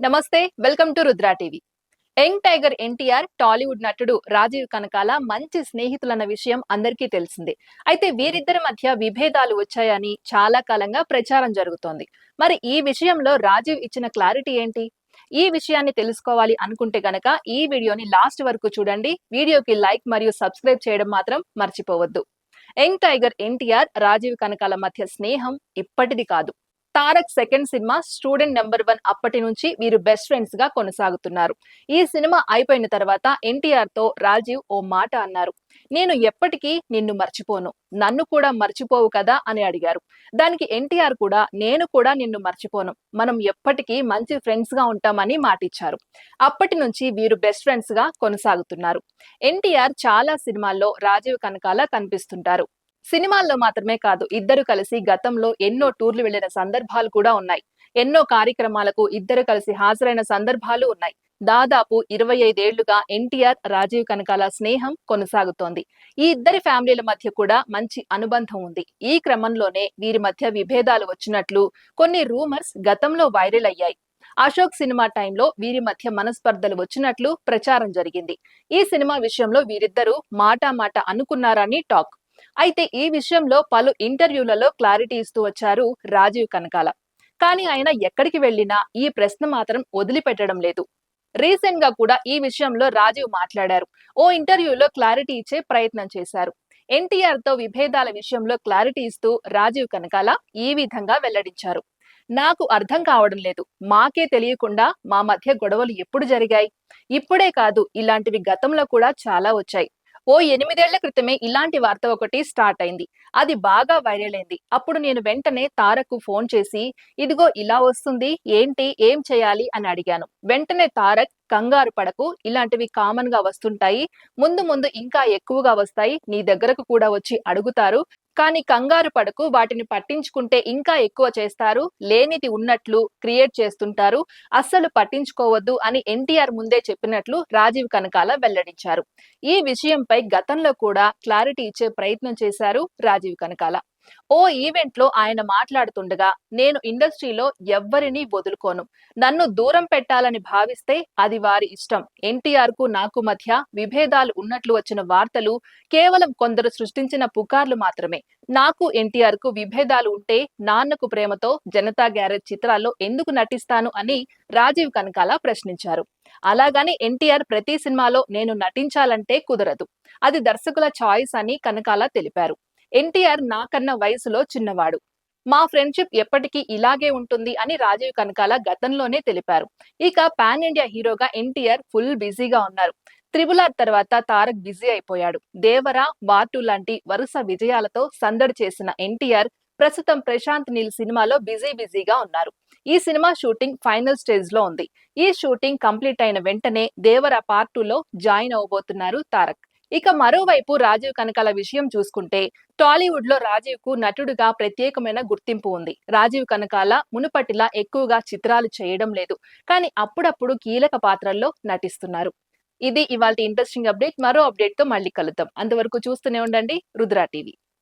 నమస్తే welcome to Rudra TV. Young tiger NTR Tollywood నటుడు రాజీవ్ కనకాల మంచి స్నేహితులన్న విషయం అందరికీ తెలిసిందే. అయితే వీరిద్దరి మధ్య విభేదాలు వచ్చాయని చాలా కాలంగా ప్రచారం జరుగుతోంది. మరి ఈ విషయంలో రాజీవ్ ఇచ్చిన క్లారిటీ ఏంటి? ఈ విషయాన్ని తెలుసుకోవాలి అనుకుంటే గనక ఈ వీడియోని లాస్ట్ వరకు చూడండి. వీడియోకి లైక్ మరియు సబ్స్క్రైబ్ చేయడం మాత్రం మర్చిపోవద్దు. Young tiger NTR Rajeev Kanakala మధ్య స్నేహం ఇప్పటిది కాదు. Tarak second cinema student number one అప్పటి నుంచి వీరు బెస్ట్ ఫ్రెండ్స్గా కొనసాగుతున్నారు. ఈ సినిమా అయిపోయిన తర్వాత ఎన్టీఆర్తో రాజీవ్ ఓ మాట అన్నారు. నేను ఎప్పటికీ నిన్ను మర్చిపోను. నన్ను కూడా మర్చిపోవు కదా అని అడిగారు. దానికి ఎన్టీఆర్ కూడా నేను కూడా నిన్ను మర్చిపోను. మనం ఎప్పటికీ మంచి ఫ్రెండ్స్గా ఉంటామని మాటిచ్చారు. అప్పటి నుంచి వీరు బెస్ట్ ఫ్రెండ్స్గా కొనసాగుతున్నారు. ఎన్టీఆర్ చాలా సినిమాల్లో రాజీవ్ కనకాల కనిపిస్తుంటారు. సినిమాల్లో మాత్రమే కాదు ఇద్దరు కలిసి గతంలో ఎన్నో టూర్లు వెళ్ళిన సందర్భాలు కూడా ఉన్నాయి. ఎన్నో కార్యక్రమాలకు ఇద్దరు కలిసి హాజరైన సందర్భాలు ఉన్నాయి. దాదాపు ఇరవై ఐదేళ్ళుగా ఎన్టీఆర్ రాజీవ్ కనకాల స్నేహం కొనసాగుతోంది. ఈ ఇద్దరి ఫ్యామిలీల మధ్య కూడా మంచి అనుబంధం ఉంది. ఈ క్రమంలోనే వీరి మధ్య విభేదాలు వచ్చినట్లు కొన్ని రూమర్స్ గతంలో వైరల్ అయ్యాయి. అశోక్ సినిమా టైంలో వీరి మధ్య మనస్పర్ధలు వచ్చినట్లు ప్రచారం జరిగింది. ఈ సినిమా విషయంలో వీరిద్దరూ మాటా మాట అనుకున్నారని టాక్. అయితే ఈ విషయంలో పలు ఇంటర్వ్యూలలో క్లారిటీ ఇస్తూ వచ్చారు రాజీవ్ కనకాల. కానీ ఆయన ఎక్కడికి వెళ్ళినా ఈ ప్రశ్న మాత్రం వదిలిపెట్టడం లేదు. రీసెంట్గా కూడా ఈ విషయంలో రాజీవ్ మాట్లాడారు. ఓ ఇంటర్వ్యూలో క్లారిటీ ఇచ్చే ప్రయత్నం చేశారు. ఎన్టీఆర్తో విభేదాల విషయంలో క్లారిటీ ఇస్తూ రాజీవ్ కనకాల ఈ విధంగా వెల్లడించారు. నాకు అర్థం కావడం లేదు. మాకే తెలియకుండా మా మధ్య గొడవలు ఎప్పుడు జరిగాయి? ఇప్పుడే కాదు ఇలాంటివి గతంలో కూడా చాలా వచ్చాయి. ఓ ఎనిమిదేళ్ళ క్రితమే ఇలాంటి వార్త ఒకటి స్టార్ట్ అయింది. అది బాగా వైరల్ అయింది. అప్పుడు నేను వెంటనే తారక్ ఫోన్ చేసి ఇదిగో ఇలా వస్తుంది ఏంటి ఏం చేయాలి? అని అడిగాను. వెంటనే తారక్ కంగారు పడకు ఇలాంటివి కామన్గా వస్తుంటాయి. ముందు ముందు ఇంకా ఎక్కువగా వస్తాయి. నీ దగ్గరకు కూడా వచ్చి అడుగుతారు. కానీ కంగారు పడకు వాటిని పట్టించుకుంటే ఇంకా ఎక్కువ చేస్తారు. లేనిది ఉన్నట్లు క్రియేట్ చేస్తుంటారు. అస్సలు పట్టించుకోవద్దు అని ఎన్టీఆర్ ముందే చెప్పినట్లు రాజీవ్ కనకాల వెల్లడించారు. ఈ విషయంపై గతంలో కూడా క్లారిటీ ఇచ్చే ప్రయత్నం చేశారు రాజీవ్ కనకాల. ఓ ఈవెంట్లో ఆయన మాట్లాడుతుండగా నేను ఇండస్ట్రీలో ఎవ్వరినీ వదులుకోను. నన్ను దూరం పెట్టాలని భావిస్తే అది వారి ఇష్టం. ఎన్టీఆర్కు నాకు మధ్య విభేదాలు ఉన్నట్లు వచ్చిన వార్తలు కేవలం కొందరు సృష్టించిన పుకార్లు మాత్రమే. నాకు ఎన్టీఆర్కు విభేదాలు ఉంటే నాన్నకు ప్రేమతో జనతా గ్యారేజ్ చిత్రాల్లో ఎందుకు నటిస్తాను అని రాజీవ్ కనకాల ప్రశ్నించారు. అలాగని ఎన్టీఆర్ ప్రతి సినిమాలో నేను నటించాలంటే కుదరదు. అది దర్శకుల చాయిస్ అని కనకాల తెలిపారు. ఎన్టీఆర్ నాకన్నా వయసులో చిన్నవాడు. మా ఫ్రెండ్షిప్ ఎప్పటికీ ఇలాగే ఉంటుంది అని రాజీవ్ కనకాల గతంలోనే తెలిపారు. ఇక పాన్ ఇండియా హీరోగా ఎన్టీఆర్ ఫుల్ బిజీగా ఉన్నారు. త్రిబులార్ తర్వాత తారక్ బిజీ అయిపోయాడు. దేవర వాటు లాంటి వరుస విజయాలతో సందడి చేసిన ఎన్టీఆర్ ప్రస్తుతం ప్రశాంత్ నీల్ సినిమాలో బిజీ బిజీగా ఉన్నారు. ఈ సినిమా షూటింగ్ ఫైనల్ స్టేజ్లో ఉంది. ఈ షూటింగ్ కంప్లీట్ అయిన వెంటనే దేవర పార్ట్ టూలో జాయిన్ అవబోతున్నారు తారక్. ఇక మరోవైపు రాజీవ్ కనకాల విషయం చూసుకుంటే టాలీవుడ్లో రాజీవ్కు నటుడుగా ప్రత్యేకమైన గుర్తింపు ఉంది. రాజీవ్ కనకాల మునుపటిలా ఎక్కువగా చిత్రాలు చేయడం లేదు. కానీ అప్పుడప్పుడు కీలక పాత్రల్లో నటిస్తున్నారు. ఇది ఇవాళ ఇంట్రెస్టింగ్ అప్డేట్. మరో అప్డేట్తో మళ్ళీ కలుద్దాం. అంతవరకు చూస్తూనే ఉండండి. రుద్రా టీవీ.